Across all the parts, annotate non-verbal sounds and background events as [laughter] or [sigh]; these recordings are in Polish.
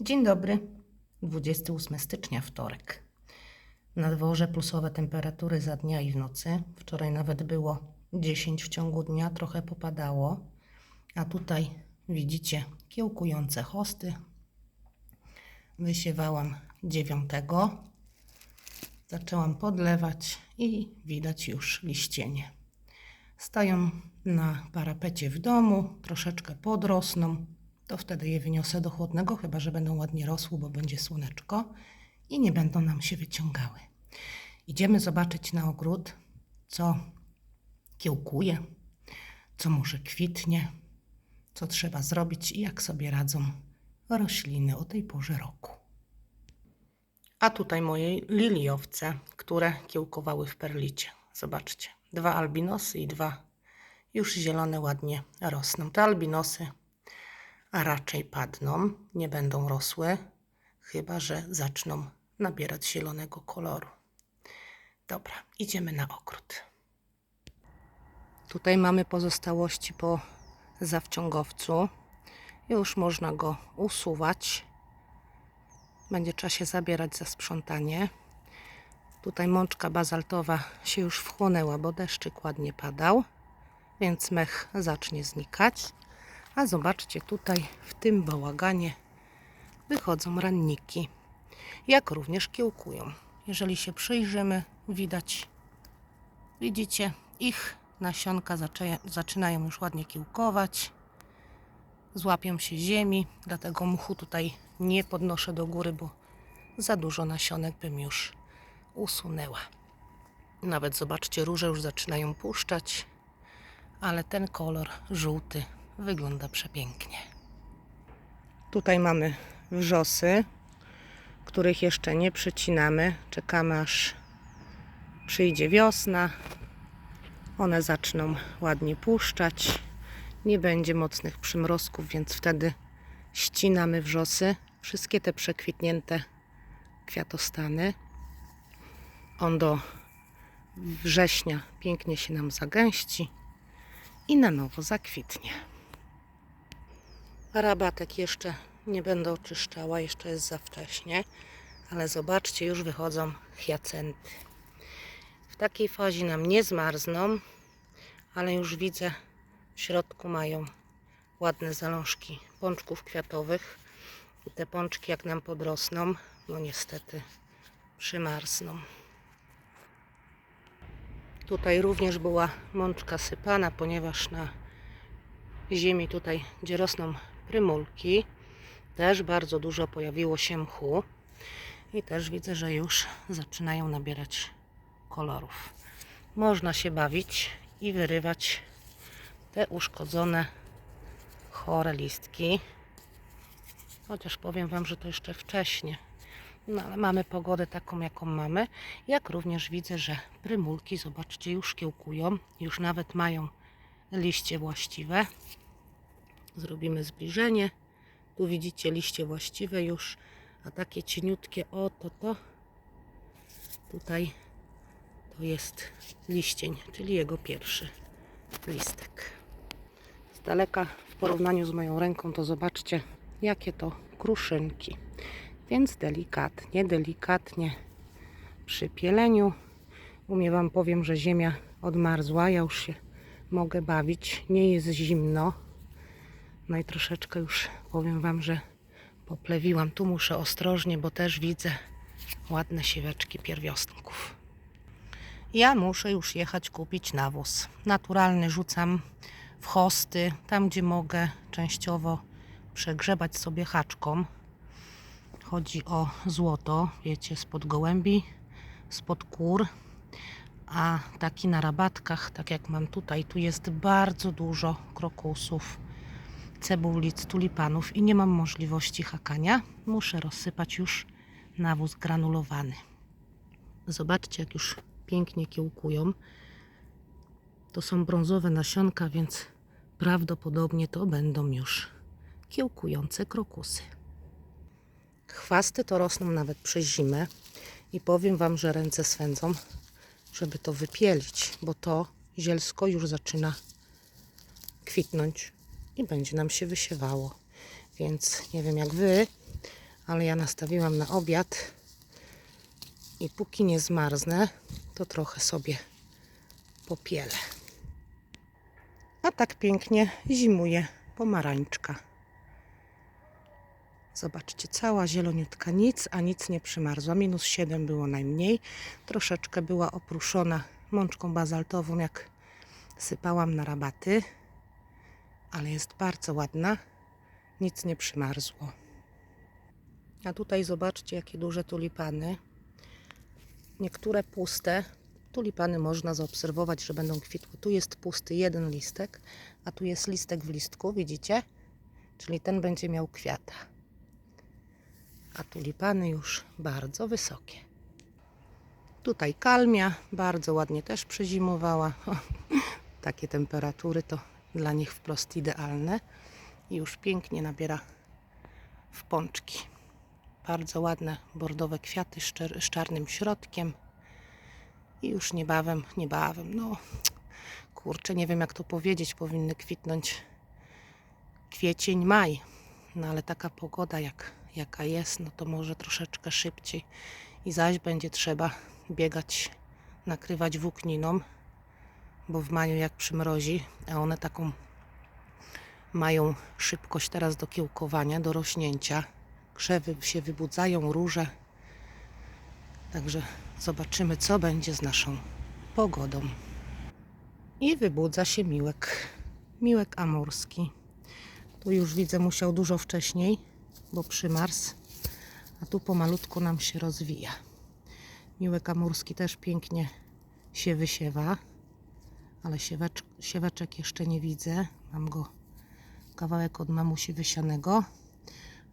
Dzień dobry. 28 stycznia, wtorek. Na dworze plusowe temperatury za dnia i w nocy. Wczoraj nawet było 10 w ciągu dnia, trochę popadało. A tutaj widzicie kiełkujące hosty. Wysiewałam 9. Zaczęłam podlewać i widać już liścienie. Stoją na parapecie w domu, troszeczkę podrosną. To wtedy je wyniosę do chłodnego, chyba że będą ładnie rosły, bo będzie słoneczko i nie będą nam się wyciągały. Idziemy zobaczyć na ogród, co kiełkuje, co może kwitnie, co trzeba zrobić i jak sobie radzą rośliny o tej porze roku. A tutaj moje liliowce, które kiełkowały w perlicie. Zobaczcie, dwa albinosy i dwa już zielone ładnie rosną. Te albinosy a raczej padną, nie będą rosły, chyba że zaczną nabierać zielonego koloru. Dobra, idziemy na ogród. Tutaj mamy pozostałości po zawciągowcu. Już można go usuwać. Będzie trzeba się zabierać za sprzątanie. Tutaj mączka bazaltowa się już wchłonęła, bo deszczyk ładnie padał, więc mech zacznie znikać. A zobaczcie, tutaj w tym bałaganie wychodzą ranniki, jak również kiełkują. Jeżeli się przyjrzymy, widać, widzicie, ich nasionka zaczynają już ładnie kiełkować, złapią się ziemi, dlatego mchu tutaj nie podnoszę do góry, bo za dużo nasionek bym już usunęła. Nawet zobaczcie, róże już zaczynają puszczać, ale ten kolor żółty wygląda przepięknie. Tutaj mamy wrzosy, których jeszcze nie przycinamy. Czekamy aż przyjdzie wiosna. One zaczną ładnie puszczać. Nie będzie mocnych przymrozków, więc wtedy ścinamy wrzosy. Wszystkie te przekwitnięte kwiatostany. On do września pięknie się nam zagęści i na nowo zakwitnie. Rabatek jeszcze nie będę oczyszczała, jeszcze jest za wcześnie, ale zobaczcie, już wychodzą hiacenty. W takiej fazie nam nie zmarzną, ale już widzę, w środku mają ładne zalążki pączków kwiatowych. Te pączki, jak nam podrosną, no niestety przymarzną. Tutaj również była mączka sypana, ponieważ na ziemi tutaj, gdzie rosną prymulki, też bardzo dużo pojawiło się mchu. I też widzę, że już zaczynają nabierać kolorów. Można się bawić i wyrywać te uszkodzone, chore listki. Chociaż powiem Wam, że to jeszcze wcześnie. No ale mamy pogodę taką, jaką mamy. Jak również widzę, że prymulki, zobaczcie, już kiełkują. Już nawet mają liście właściwe. Zrobimy zbliżenie. Tu widzicie liście właściwe już, a takie cieniutkie, o to to. Tutaj to jest liścień, czyli jego pierwszy listek. Z daleka w porównaniu z moją ręką to zobaczcie, jakie to kruszynki. Więc delikatnie, delikatnie przy pieleniu. U mnie Wam powiem, że ziemia odmarzła. Ja już się mogę bawić. Nie jest zimno. No i troszeczkę już powiem Wam, że poplewiłam. Tu muszę ostrożnie, bo też widzę ładne siweczki pierwiostnków. Ja muszę już jechać kupić nawóz. Naturalny rzucam w hosty, tam gdzie mogę częściowo przegrzebać sobie haczką. Chodzi o złoto, wiecie, spod gołębi, spod kur. A taki na rabatkach, tak jak mam tutaj, tu jest bardzo dużo krokusów, cebulic, tulipanów i nie mam możliwości hakania. Muszę rozsypać już nawóz granulowany. Zobaczcie, jak już pięknie kiełkują. To są brązowe nasionka, więc prawdopodobnie to będą już kiełkujące krokusy. Chwasty to rosną nawet przez zimę i powiem Wam, że ręce swędzą, żeby to wypielić, bo to zielsko już zaczyna kwitnąć i będzie nam się wysiewało. Więc nie wiem jak Wy, ale ja nastawiłam na obiad i póki nie zmarznę, to trochę sobie popielę. A tak pięknie zimuje pomarańczka. Zobaczcie, cała zieloniutka, nic, a nic nie przymarzła. Minus 7 było najmniej. Troszeczkę była opruszona mączką bazaltową, jak sypałam na rabaty, ale jest bardzo ładna. Nic nie przymarzło. A tutaj zobaczcie, jakie duże tulipany. Niektóre puste. Tulipany można zaobserwować, że będą kwitły. Tu jest pusty jeden listek, a tu jest listek w listku, widzicie? Czyli ten będzie miał kwiata. A tulipany już bardzo wysokie. Tutaj kalmia bardzo ładnie też przezimowała. [laughs] Takie temperatury to dla nich wprost idealne. I już pięknie nabiera w pączki. Bardzo ładne bordowe kwiaty z czer- z czarnym środkiem. I już niebawem, niebawem, no kurczę, nie wiem jak to powiedzieć, powinny kwitnąć kwiecień, maj. No ale taka pogoda jak, jaka jest, no to może troszeczkę szybciej. I zaś będzie trzeba biegać, nakrywać włókniną, bo w maju jak przymrozi, a one taką mają szybkość teraz do kiełkowania, do rośnięcia. Krzewy się wybudzają, róże. Także zobaczymy, co będzie z naszą pogodą. I wybudza się miłek. Miłek amurski. Tu już widzę, musiał dużo wcześniej, bo przymarzł. A tu pomalutku nam się rozwija. Miłek amurski też pięknie się wysiewa, ale siewacz, sieweczek jeszcze nie widzę. Mam go kawałek od mamusi wysianego,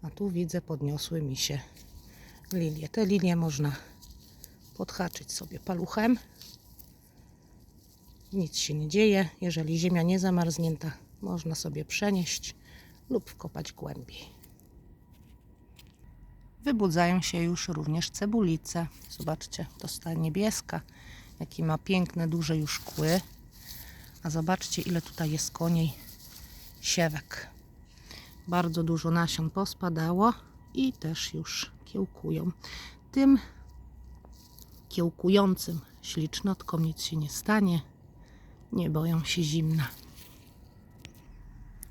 a tu widzę podniosły mi się lilie. Te lilie można podhaczyć sobie paluchem. Nic się nie dzieje. Jeżeli ziemia nie zamarznięta, można sobie przenieść lub wkopać głębiej. Wybudzają się już również cebulice. Zobaczcie, to jest ta niebieska, jaki ma piękne, duże już kły. A zobaczcie, ile tutaj jest koniej siewek. Bardzo dużo nasion pospadało i też już kiełkują. Tym kiełkującym ślicznotkom nic się nie stanie. Nie boją się zimna.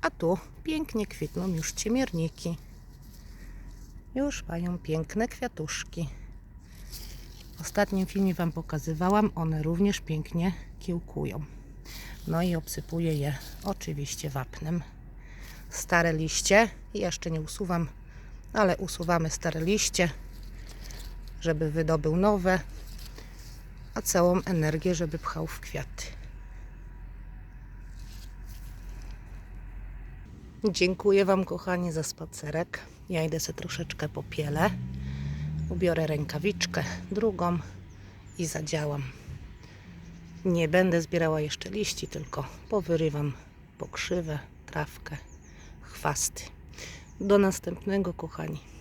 A tu pięknie kwitną już ciemierniki. Już mają piękne kwiatuszki. W ostatnim filmie Wam pokazywałam, one również pięknie kiełkują. No i obsypuję je oczywiście wapnem. Stare liście, jeszcze nie usuwam, ale usuwamy stare liście, żeby wydobył nowe, a całą energię, żeby pchał w kwiaty. Dziękuję Wam, kochani, za spacerek. Ja idę sobie troszeczkę popielę. Ubiorę rękawiczkę, drugą i zadziałam. Nie będę zbierała jeszcze liści, tylko powyrywam pokrzywę, trawkę, chwasty. Do następnego, kochani.